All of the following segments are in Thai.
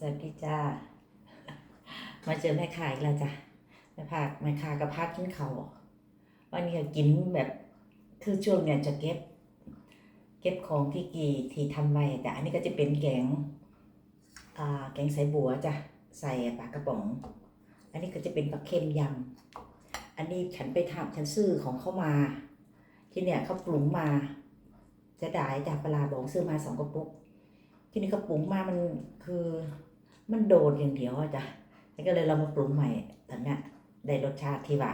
สวัสดีจ้า มาเจอแม่ค้าอีกแล้วจ้ะแม่ค้าแม่ค้ากับพากินเขาวันนี้ก็กินแบบคือช่วงเนี่ยจะเก็บ เก็บของที่กีที่ทำไว้แต่อันนี้ก็จะเป็นแกงอ่าแกงใส่บัวจ้ะใส่ปลากระป๋อง อันนี้ก็จะเป็นปลาเค็มยำอันนี้ฉันไปทำฉันซื้อของเข้ามา ที่เนี่ยเขาปรุงมาจะได้จากปลาบอกซื้อมาสองกระปุก ที่นี่ก็ปรุงมามันคือ มันโดดอย่างเดียวอะจ้ะแล้วก็เลยเรามาปรุงใหม่ตอนเนี้ยได้รสชาติที่ว่า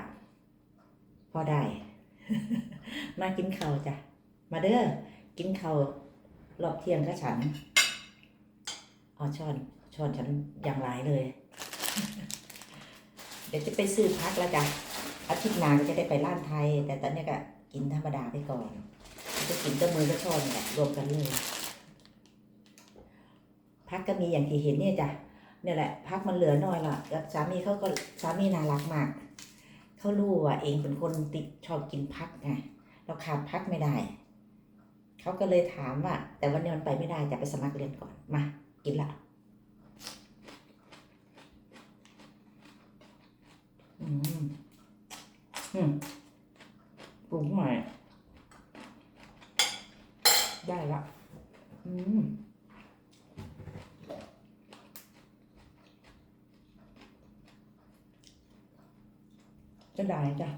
พอได้ มากินข้าวจ้ะ มาเด้อ กินข้าวรอบเที่ยงก็ฉัน เอาช้อนช้อนฉันอย่างไรเลย เดี๋ยวจะไปซื้อพักแล้วจ้ะ อาทิตย์หน้าก็จะได้ไปร้านไทย แต่ตอนนี้ก็กินธรรมดาไปก่อน จะกินกับมือก็ช้อนแหละรวมกันเลย พักก็มีอย่างที่เห็นเนี่ยจ้ะเนี่ยแหละพักมันเหลือน้อยละสามีเขาก็สามีน่ารักมากเขารู้ว่าเองเป็นคนติดชอบกินพักไงเราขาดพักไม่ได้เขาก็เลยถามว่า แต่วันนี้มันไปไม่ได้จะไปสมัครเรียนก่อนมากินละอืมอืมปรุงใหม่ได้ละอืม จะได้จ้ะ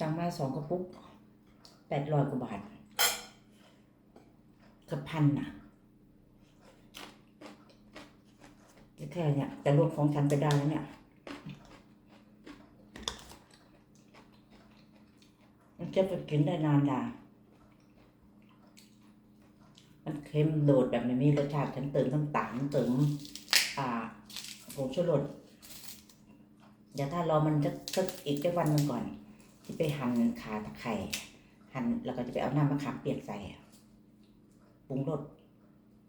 จังมาสองกระปุกแปดร้อยกว่าบาทกับพันน่ะแค่เนี่ย แต่รวมของฉันไปได้แล้วเนี่ยมันจะไปกินได้นานดามันเค็มโดดแบบไม่มีรสชาติฉันเติมน้ำตาลเติมอ่าผงชูรส เดี๋ยวถ้ารอมันจะสักอีกแค่วันหนึงก่อน ที่ไปหั่นขาตะไคร่หั่นแล้วก็จะไปเอาน้ำมะขามเปียกใส่ปรุงรส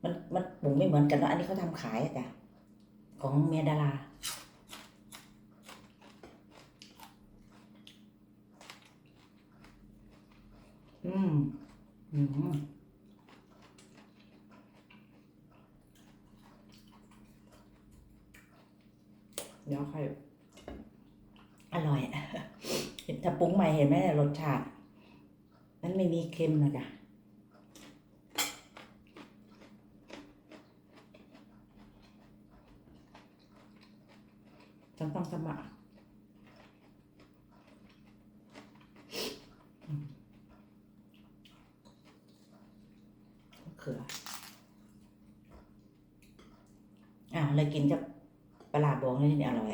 มันมันปรุงไม่เหมือนกันเนอะอันนี้เขาทำขายอะจ้ะของเมียดาราอืมอืมเดี๋ยวค่อย อร่อยเห็นถ้าปรุงใหม่เห็นไหมรสชาติ มันไม่มีเค็มนะจ๊ะต้องต้องสมัครอืมมะเขืออ่าวเลยกินกับปลาร้าบองนี่นี่อร่อย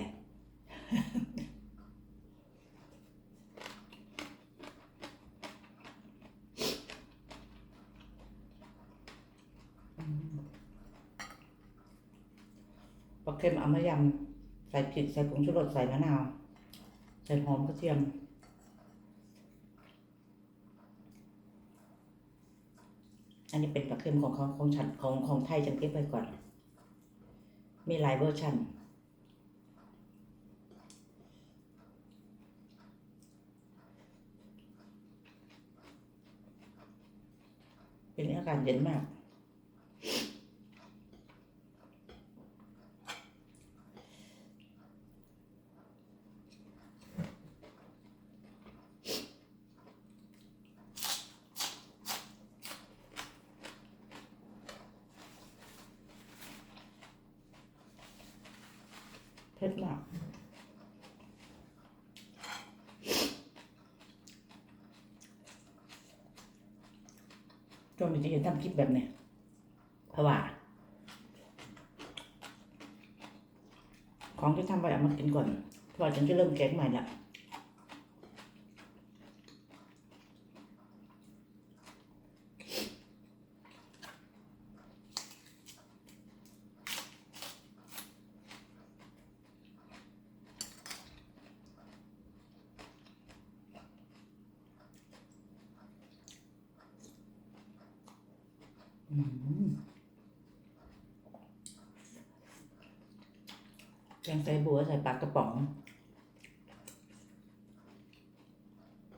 ลาเค็มเอามายำใส่พริกใส่ผงชูรสใส่มะนาว ใส่หอมกระเทียม อันนี้เป็นปลาเค็มของของของฉันของของไทยฉันเก็บไว้ก่อน มีหลายเวอร์ชันเป็นอากาศเย็นมาก เผ็ดมากจนมันจะเห็นทำคลิปแบบเนี้ยเพราะว่า ของที่ทำไปเอามากินก่อนเพราะว่าฉันจะเริ่มแกงใหม่ละ แกงไตบัวใส่ปลากระป๋อง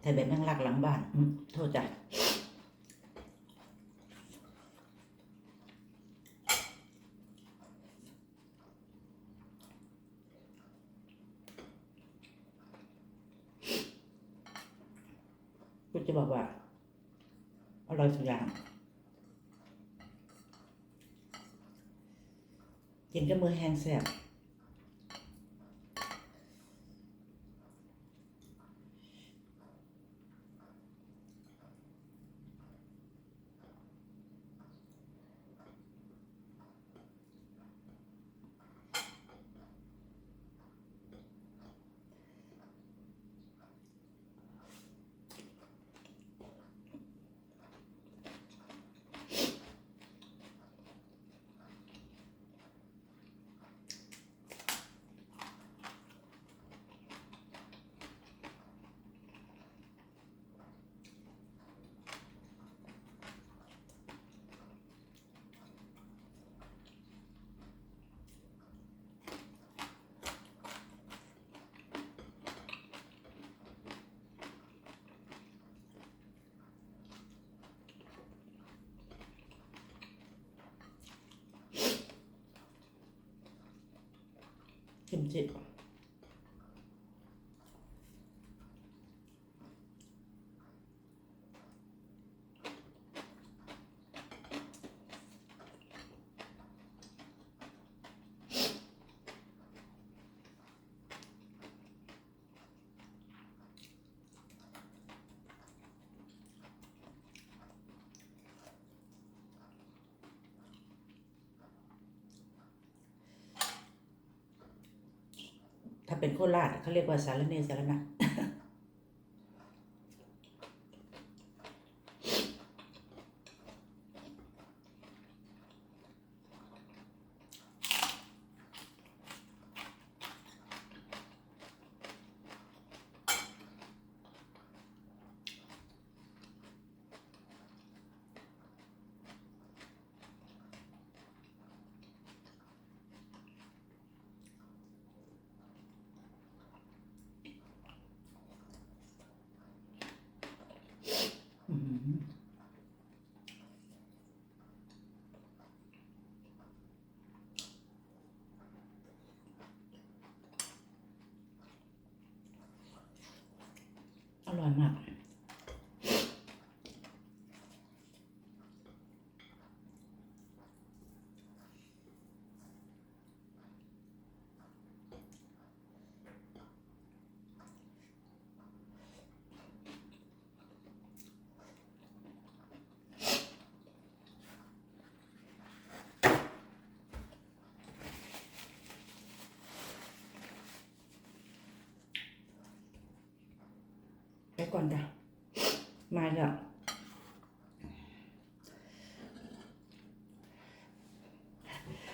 ใส่แบบนั่งหลักหลังบ้าน โทษจ้ะก็จะบอกว่าอร่อยสุดอย่าง กินกับมื อแห้ ถ้าเป็นโคราชเขาเรียกว่าสารเนสารนะ อื้อหือ อร่ แต่ก่อนจ้ะมาแล้ว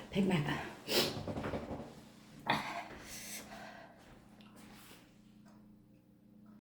เพชรมากอะ